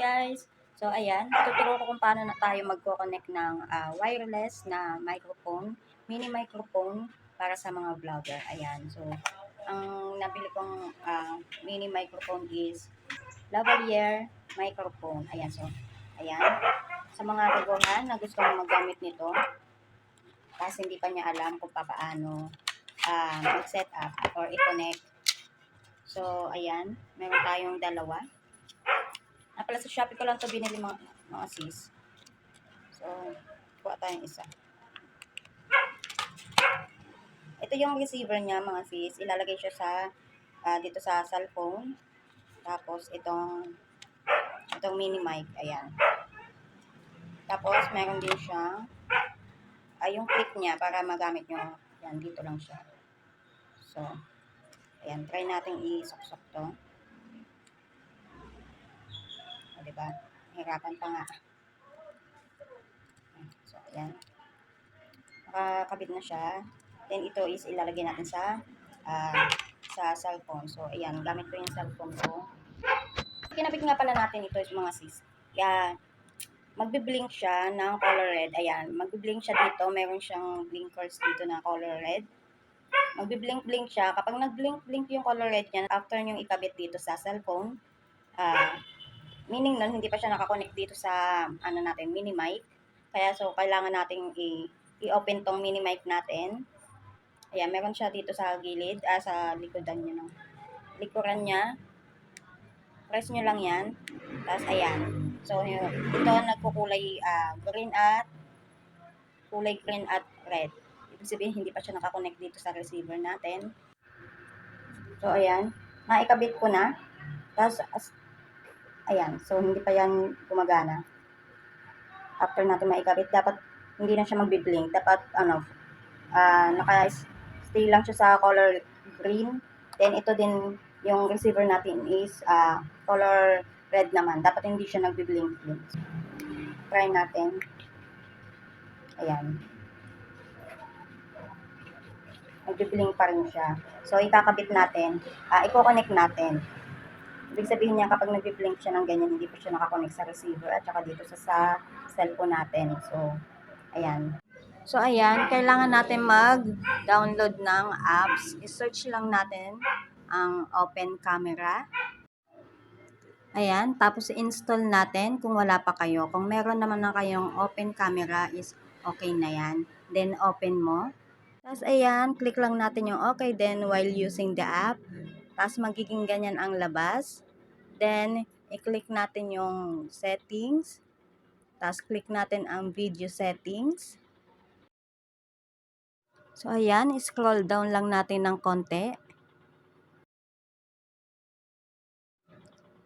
guys! So ayan, tuturo ko kung paano na tayo magko-connect ng ah, wireless na microphone, mini microphone para sa mga vlogger. Ayan, so ang nabili kong ah, mini microphone is lavalier microphone. Ayan, so ayan. Sa mga baguhan na gusto mong maggamit nito, kasi hindi pa niya alam kung paano ah, mag-set up or i-connect. So, ayan, meron tayong dalawa. Pala sa Shopee ko lang ito binili mga, mga sis. So, kuha tayong isa. Ito yung receiver niya mga sis. Ilalagay siya sa, ah, dito sa cellphone. Tapos, itong, itong mini mic. Ayan. Tapos, meron din siya, ay yung clip niya para magamit nyo. Yan, dito lang siya. So, ayan, try natin isok-sok to. Diba? Hirapan pa nga. So, ayan. Nakakabit na siya. Then, ito is ilalagay natin sa ah, sa cellphone. So, ayan, gamit ko yung cellphone ko. Kinabit nga pala natin ito is mga sis. Kaya, magbiblink siya ng color red. Ayan, magbiblink siya dito. Meron siyang blinkers dito na color red. Magbiblink-blink siya. Kapag nag-blink-blink yung color red niya, after nyo ikabit dito sa cellphone, ah, meaning nun, hindi pa siya nakakonect dito sa, ano natin, mini mic. Kaya so, kailangan nating i- i-open tong mini mic natin. Ayan, meron siya dito sa gilid, ah, sa likodan niya, no? Likuran niya. Press nyo lang yan. Tapos, ayan. So, yun, ito nagkukulay ah, green at kulay green at red. Ibig sabihin, hindi pa siya nakakonect dito sa receiver natin. So, ayan. Naikabit ko na. Tapos, ayan. So, hindi pa yan gumagana. After natin maikabit, dapat hindi na siya magbi-blink. Dapat, ano, ah naka-stay lang siya sa color green. Then, ito din, yung receiver natin is ah color red naman. Dapat hindi siya nagbi-blink-blink. Try natin. Ayan. Nagbi-blink pa rin siya. So, ikakabit natin. Ah, i-connect natin. Ibig sabihin niya kapag nagbi-blink siya ng ganyan, hindi pa siya nakakonect sa receiver at saka dito sa, sa cellphone natin. So, ayan. So, ayan. Kailangan natin mag-download ng apps. I-search lang natin ang open camera. Ayan. Tapos, install natin kung wala pa kayo. Kung meron naman na kayong open camera is okay na yan. Then, open mo. Tapos, ayan. Click lang natin yung okay then while using the app. Tapos magiging ganyan ang labas. Then, i-click natin yung settings. Tapos, click natin ang video settings. So, ayan. Scroll down lang natin ng konti.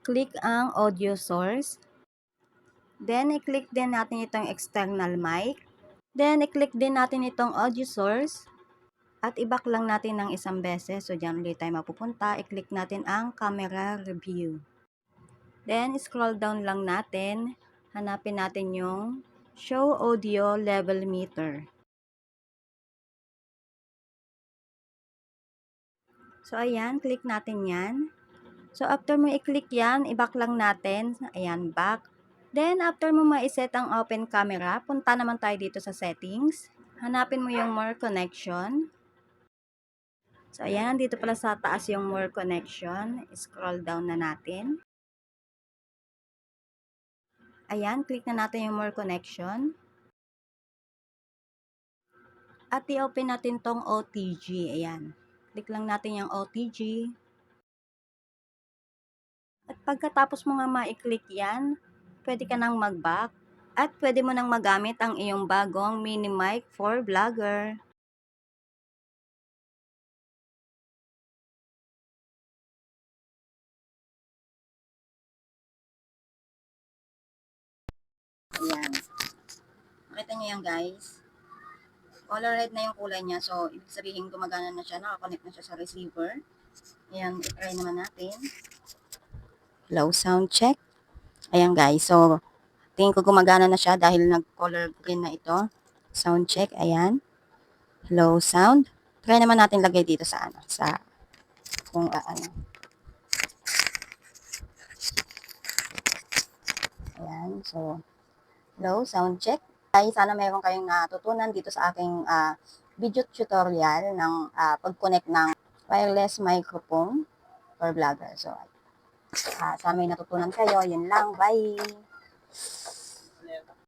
Click ang audio source. Then, i-click din natin itong external mic. Then, i-click din natin itong audio source. At i-back lang natin ng isang beses. So, dyan ulit tayo mapupunta. I-click natin ang camera review. Then, scroll down lang natin. Hanapin natin yung show audio level meter. So, ayan. Click natin yan. So, after mo i-click yan, i-back lang natin. Ayan, back. Then, after mo ma-set ang open camera, punta naman tayo dito sa settings. Hanapin mo yung more connection. So, ayan, dito pala sa taas yung more connection. Scroll down na natin. Ayan, click na natin yung more connection. At i-open natin tong OTG. Ayan. Click lang natin yung OTG. At pagkatapos mo nga ma-click yan, pwede ka nang mag-back. At pwede mo nang magamit ang iyong bagong mini mic for vlogger. Ayan. Makita niyo yan guys. Color red na yung kulay niya. So, ibig sabihin gumagana na siya. Nakakonect na siya sa receiver. Ayan, i-try naman natin. Low sound check. Ayan guys. So, tingin ko gumagana na siya dahil nag-color green na ito. Sound check. Ayan. Low sound. Try naman natin lagay dito sa ano. Sa kung uh, ano. natin. So, hello, sound check. Ay, sana meron kayong natutunan dito sa aking ah, video tutorial ng ah, pag-connect ng wireless microphone for vlogger. So, ah, sana may natutunan kayo. Yun lang. Bye!